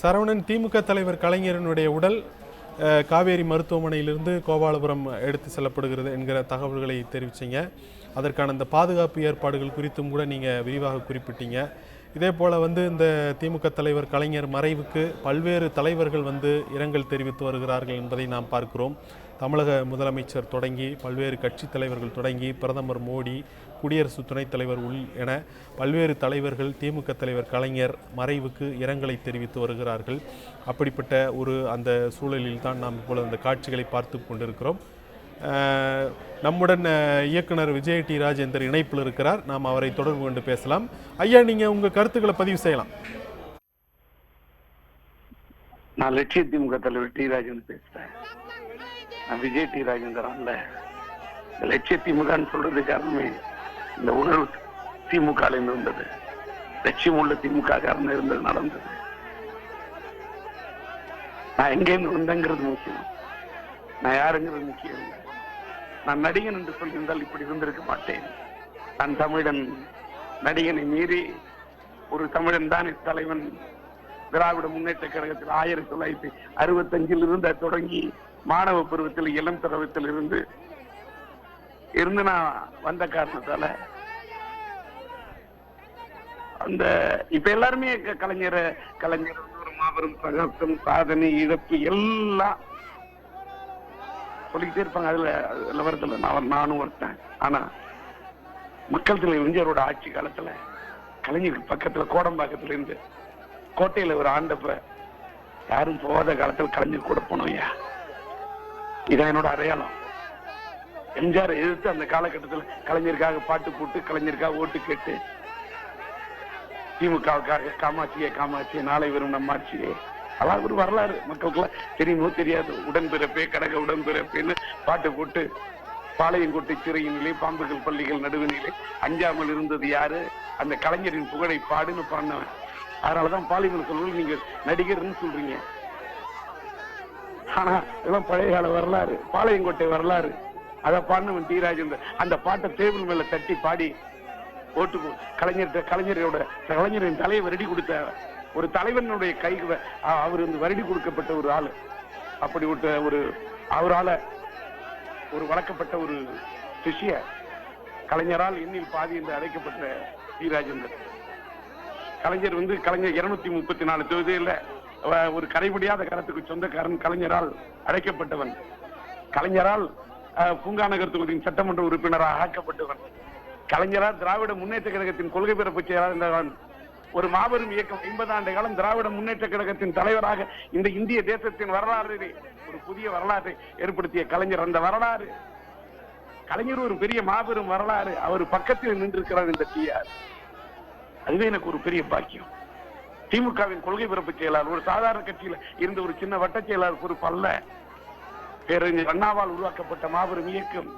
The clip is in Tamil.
சரவணன் திமுக தலைவர் கலைஞரனுடைய உடல் காவேரி மருத்துவமனையிலிருந்து கோபாலபுரம் எடுத்து செல்லப்படுகிறது என்கிற தகவல்களை தெரிவிச்சிங்க. அதற்கான இந்த பாதுகாப்பு ஏற்பாடுகள் குறித்தும் கூட நீங்கள் விரிவாக குறிப்பிட்டீங்க. இதே போல் வந்து இந்த திமுக தலைவர் கலைஞர் மறைவுக்கு பல்வேறு தலைவர்கள் வந்து இரங்கல் தெரிவித்து வருகிறார்கள் என்பதை நாம் பார்க்கிறோம். தமிழக முதலமைச்சர் தொடங்கி பல்வேறு கட்சி தலைவர்கள் தொடங்கி பிரதமர் மோடி குடியரசு துணைத் தலைவர் உள் என பல்வேறு தலைவர்கள் திமுக தலைவர் கலைஞர் மறைவுக்கு இரங்கலை தெரிவித்து வருகிறார்கள். அப்படிப்பட்ட ஒரு அந்த சூழலில் தான் நாம் இப்பொழுது அந்த காட்சிகளை பார்த்து கொண்டிருக்கிறோம். நம்முடன் இயக்குனர் விஜய் டி ராஜேந்தர் இணைப்பில் இருக்கிறார். நாம் அவரை தொடர்பு கொண்டு பேசலாம். ஐயா நீங்க உங்க கருத்துக்களை பதிவு செய்யலாம். நான் லட்சிய திமுக தலைவர் டி ராஜேந்தர் பேசுறேன். நான் விஜய் டி ராஜேந்திரன் அல்ல. லட்சிய திமுகன்னு சொல்றது காரணமே இந்த உணர்வு திமுக இருந்தது. லட்சியம் உள்ள திமுக காரணம் இருந்தது நடந்தது. நான் எங்கேருந்து வந்தேங்கிறது முக்கியம். நான் யாருங்கிறது முக்கியம் இல்லை. நான் நடிகன் என்று சொல்லியிருந்தால் இப்படி இருந்திருக்க மாட்டேன். நான் தமிழன். நடிகனை மீறி ஒரு தமிழன் தான் தலைவன். திராவிட முன்னேற்ற கழகத்தில் ஆயிரத்தி தொள்ளாயிரத்தி அறுபத்தஞ்சில் இருந்து தொடங்கி மாணவ பருவத்தில் இளம் பருவத்தில் இருந்து இருந்து நான் வந்த காரணத்தால அந்த இப்ப எல்லாருமே கலைஞர் கலைஞர் ஒரு மாபெரும் சகசம் சாதனை இழப்பு எல்லாம் சொல்லிக்கிட்டே இருப்பாங்க. அதுல அதுல வரதுல நான் நானும் ஒருத்தன். ஆனா மக்கள் தலைவர் எம்ஜிஆரோட ஆட்சி காலத்துல கலைஞருக்கு பக்கத்துல கோடம்பாக்கத்துல இருந்து கோட்டையில ஒரு ஆண்டப்ப யாரும் போகாத காலத்துல கலைஞர் கூட போனோம் ஐயா. இதான் என்னோட அடையாளம். எம்ஜிஆர் எதிர்த்து அந்த காலகட்டத்தில் கலைஞருக்காக பாட்டு போட்டு கலைஞருக்காக ஓட்டு கேட்டு திமுகவுக்காக காமாட்சியே காமாட்சியே நாளை வரும் நம்மாட்சியே அதான் ஒரு வரலாறு. மக்களுக்கெல்லாம் தெரியுமோ தெரியாது. உடன்பிறப்பே கடக உடன்பிறப்பேன்னு பாட்டு போட்டு பாளையங்கோட்டை சிறையினிலே பாம்புகள் பள்ளிகள் நடுவினிலே அஞ்சாமல் இருந்தது யாரு? அந்த கலைஞரின் புகழை பாடுன்னு பாடினவன். அதனாலதான் பாலிமர் சொல்வது நீங்க நடிகர்னு சொல்றீங்க. ஆனா இதெல்லாம் பழைய கால வரலாறு. பாளையங்கோட்டை வரலாறு. அதை பாடினவன் டி ராஜேந்தர் அந்த பாட்டை டேபிள் மேல தட்டி பாடி ஓட்டு போ- கலைஞர்கிட்ட கலைஞரோட கலைஞரின் தலையை வருடி கொடுத்த ஒரு தலைவனுடைய கை அவர் வந்து வருடி கொடுக்கப்பட்ட ஒரு ஆள். அப்படி விட்ட ஒரு அவரால ஒரு வளர்க்கப்பட்ட ஒரு சிஷிய கலைஞரால் எண்ணில் பாதி என்று அழைக்கப்பட்ட டி ராஜேந்தர் கலைஞர் வந்து கலைஞர் இருநூத்தி முப்பத்தி நாலு தொகுதியில ஒரு கரைபடியாத கரத்துக்கு சொந்தக்காரன் கலைஞரால் அழைக்கப்பட்டவன். கலைஞரால் பூங்கா நகர் தொகுதியின் சட்டமன்ற உறுப்பினராக ஆக்கப்பட்டவன். கலைஞரால் திராவிட முன்னேற்ற கழகத்தின் கொள்கை பிறப்பு செயலாளர் இருந்தவன் ஒரு மாபெரும் இயக்கம் ஐம்பது ஆண்டு காலம் திராவிட முன்னேற்ற கழகத்தின் தலைவராக இந்த இந்திய தேசத்தின் வரலாறு ஒரு புதிய வரலாற்றை ஏற்படுத்திய கலைஞர். அந்த வரலாறு கலைஞர் ஒரு பெரிய மாபெரும் வரலாறு. அவர் பக்கத்தில் நின்றிருக்கிறார் இந்த டிஆர் அதுவே எனக்கு ஒரு பெரிய பாக்கியம். திமுகவின் கொள்கை பிறப்பு செயலாளர் ஒரு சாதாரண கட்சியில இருந்த ஒரு சின்ன வட்ட செயலாளர் பொறுப்பு அல்ல. பேரறிஞர் அண்ணாவால் உருவாக்கப்பட்ட மாபெரும் இயக்கம்.